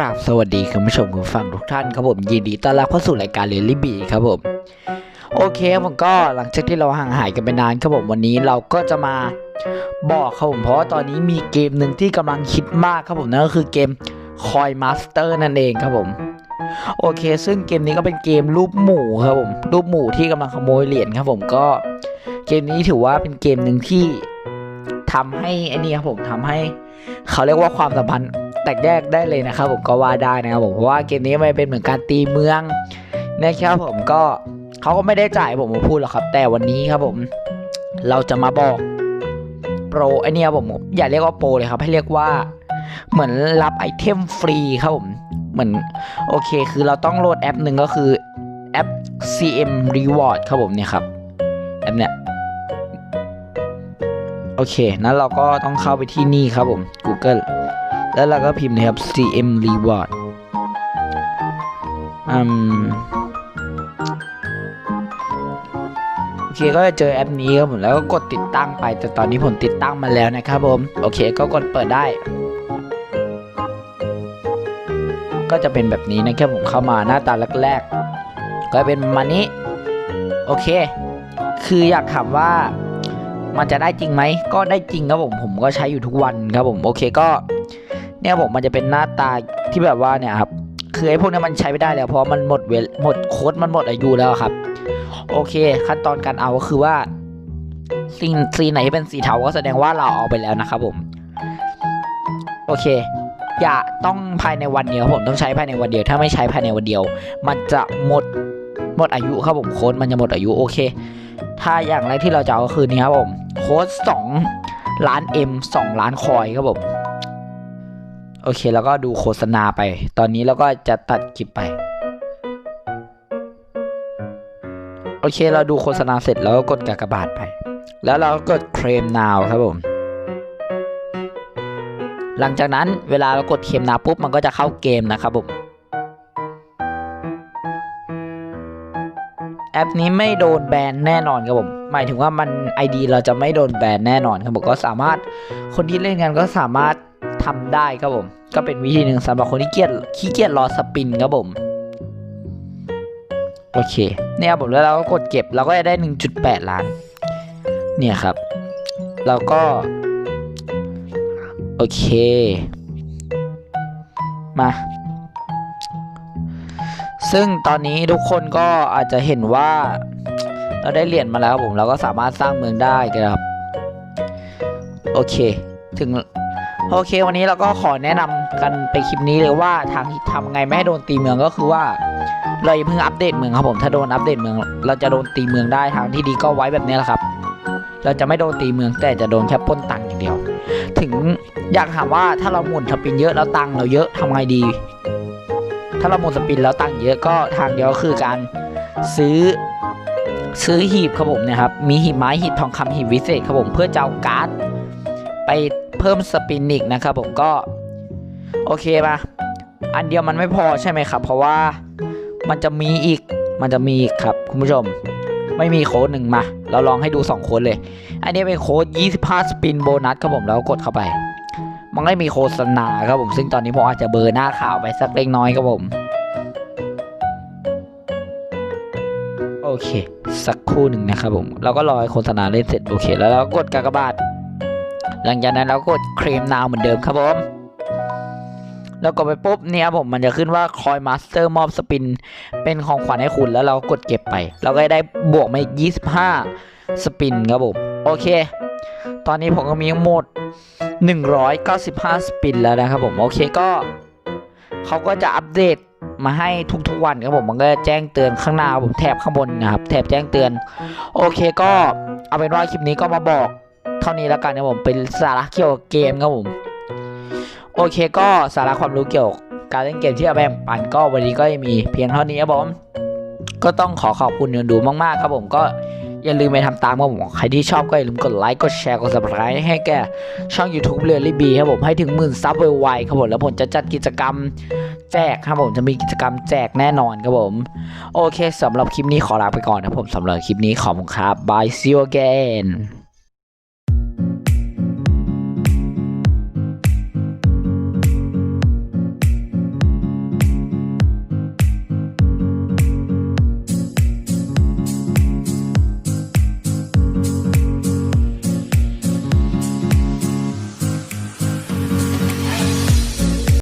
ราบสวัสดีคุณผู้ชมคุณฟังทุกท่านครับผมยินดีต้อนรับเข้าสู่รายการเรลลี่บีครับผมโอเคผมก็หลังจากที่เราห่างหายกันไปนานครับผมวันนี้เราก็จะมาบอกครับผมเพราะว่าตอนนี้มีเกมหนึ่งที่กำลังคิดมากครับผมนั่นก็คือเกม Coin Master นั่นเองครับผมโอเค ซึ่งเกมนี้ก็เป็นเกมรูปหมู่ครับผมรูปหมู่ที่กำลังขโมยเหรียญครับผมก็เกมนี้ถือว่าเป็นเกมหนึ่งที่ทำให้ไอ้นี่ครับผมทำให้เขาเรียกว่าความสัมพันธ์ แตกแยกได้เลยนะครับผมก็ว่าได้นะครับผมเพราะว่าเกมนี้มันเป็นเหมือนการตีเมืองนะครับผมก็เขาก็ไม่ได้จ่ายผมมาพูดหรอกครับ แต่วันนี้ครับผมเราจะมาบอกโปรไอเนี้ยผมอย่าเรียกว่าโปรเลยครับ ให้เรียกว่าเหมือนรับไอเทมฟรีครับผมเหมือนโอเค คือเราต้องโหลดแอปหนึ่งก็คือแอป CM Reward ครับผมเนี่ยครับแอปเนี้ยโอเคนั้นเราก็ต้องเข้าไปที่นี่ครับผม Google แล้วเราก็พิมพ์นะครับ CM Reward อืมโอเคก็จะเจอแอปนี้ครับผมแล้วก็กดติดตั้งไป แต่ตอนนี้ผมติดตั้งมาแล้วนะครับผม โอเคก็กดเปิดได้ ก็จะเป็นแบบนี้นะครับผมเข้ามาหน้าตาแรกๆ ก็เป็นมาณนี้ โอเค คืออยากถามว่ามันจะได้จริงไหม ก็ได้จริงครับผม ผมก็ใช้อยู่ทุกวันครับผม โอเคก็ เนี่ยผมมันจะเป็นหน้าตาที่แบบว่าเนี่ยครับคือไอ้พวกนี้มันใช้ไม่ได้แล้วเพราะมันหมดเวลหมดโค้ดมันหมดอายุแล้วครับ โอเค ขั้นตอนการเอาก็คือว่าสีสีไหนที่เป็นสีเทาก็แสดงว่าเราเอาไปแล้วนะครับผม โอเค อย่าต้องภายในวันเดียวผมต้องใช้ภายในวันเดียว ถ้าไม่ใช้ภายในวันเดียว มันจะหมดหมดอายุครับผมโค้ดมันจะหมดอายุโอเค ถ้าอย่างแรกที่เราจะเอาก็คือนี้ครับผมโค้ด2ล้าน M 2 ล้านคอยครับผม โอเค แล้วก็ดูโฆษณาไป ตอนนี้เราก็จะตัดคลิปไป โอเค เราดูโฆษณาเสร็จแล้วก็กดกากบาทไป แล้วเราก็กดเคลม now ครับผม หลังจากนั้นเวลาเรากดเคลม now ปุ๊บมันก็จะเข้าเกมนะครับผม แอปนี้ไม่โดนแบนแน่นอนครับผม หมายถึงว่ามัน ID เราจะไม่โดนแบนแน่นอนครับผม ก็สามารถคนที่เล่นกันก็สามารถ ทำได้ครับผม ก็เป็นวิธีหนึ่งสำหรับคนที่เกียจขี้เกียจรอสปินครับผม โอเค เนี่ยครับผมแล้วเราก็กดเก็บเราก็จะได้ 1.8 ล้าน เนี่ยครับ เราก็ โอเค มาซึ่งตอนนี้ทุกคนก็อาจจะเห็นว่าเราได้เหรียญมาแล้วครับผมเราก็สามารถสร้างเมืองได้ครับ โอเค ถึง โอเค วันนี้เราก็ขอแนะนำกันไปคลิปนี้เลยว่าทางทำไงไม่ให้โดนตีเมืองก็คือว่า เราอย่าเพิ่งอัปเดตเมืองครับผมถ้าโดนอัปเดตเมือง เราจะโดนตีเมืองได้ทางที่ดีก็ไว้แบบนี้แหละครับ เราจะไม่โดนตีเมืองแต่จะโดนแค่ปล้นตังค์อย่างเดียว ถึงอยากถามว่าถ้าเราหมุนสปินเยอะแล้วตังค์เราเยอะทำไงดี ถ้าเราหมุนสปินแล้วตังค์เยอะก็ทางเดียวคือการซื้อซื้อหีบครับผมนะครับมีหีบไม้หีบทองคำหีบวิเศษครับผมเพื่อจะเอาการ์ด ไปเพิ่มสปินอีกนะครับผมก็ โอเคปะอันเดียวมันไม่พอใช่ไหมครับ เพราะว่ามันจะมีอีกมันจะมีอีกครับ คุณผู้ชม ไม่มีโค้ดหนึ่งมา เราลองให้ดู2โค้ดเลย อันนี้เป็นโค้ด25 สปินโบนัสครับผมแล้วกดเข้าไป มันก็มีโฆษณาครับผมซึ่งตอนนี้ผมอาจจะเบอร์หน้าข่าวไปสักเล็กน้อยครับผมโอเค สักครู่หนึ่งนะครับผม เราก็รอให้โฆษณาเล่นเสร็จโอเค แล้วเราก็กดกากบาท หลังจากนั้นเราก็กดเคลมนาวเหมือนเดิมครับผมแล้วกดไปปุ๊บเนี่ยผมมันจะขึ้นว่าคอยมาสเตอร์มอบสปิน เป็นของขวัญให้คุณแล้วเรากดเก็บไป เราก็ได้บวกมาอีก25 สปินครับผม โอเค ตอนนี้ผมก็มีทั้งหมด 195 สปินแล้วนะครับผม โอเคก็ เขาก็จะอัปเดตมาให้ทุกๆวันครับผม มันก็จะแจ้งเตือนข้างหน้าผมแถบข้างบนนะครับ แถบแจ้งเตือน โอเคก็เอาเป็นว่าคลิปนี้ก็มาบอก ท่านี้แล้วกันครับผมเป็นสาระเกี่ยวกับเกมครับผมโอเคก็สาระความรู้เกี่ยวกับการเล่นเกมที่เอาแบ่งปันก็วันนี้ก็มีเพียงเท่านี้ครับผมก็ต้องขอขอบคุณคนดูมากๆครับผมก็อย่าลืมไปทำตามครับผมใครที่ชอบก็อย่าลืมกดไลค์กดแชร์กด subscribe ให้แกช่อง YouTube เรือรีบีครับผมให้ถึงหมื่นซับไวๆครับผมแล้วผมจะจัดกิจกรรมแจกครับผมจะมีกิจกรรมแจกแน่นอนครับผม โอเคสำหรับคลิปนี้ขอลาไปก่อนครับผมสำหรับคลิปนี้ขอบคุณครับ bye see you again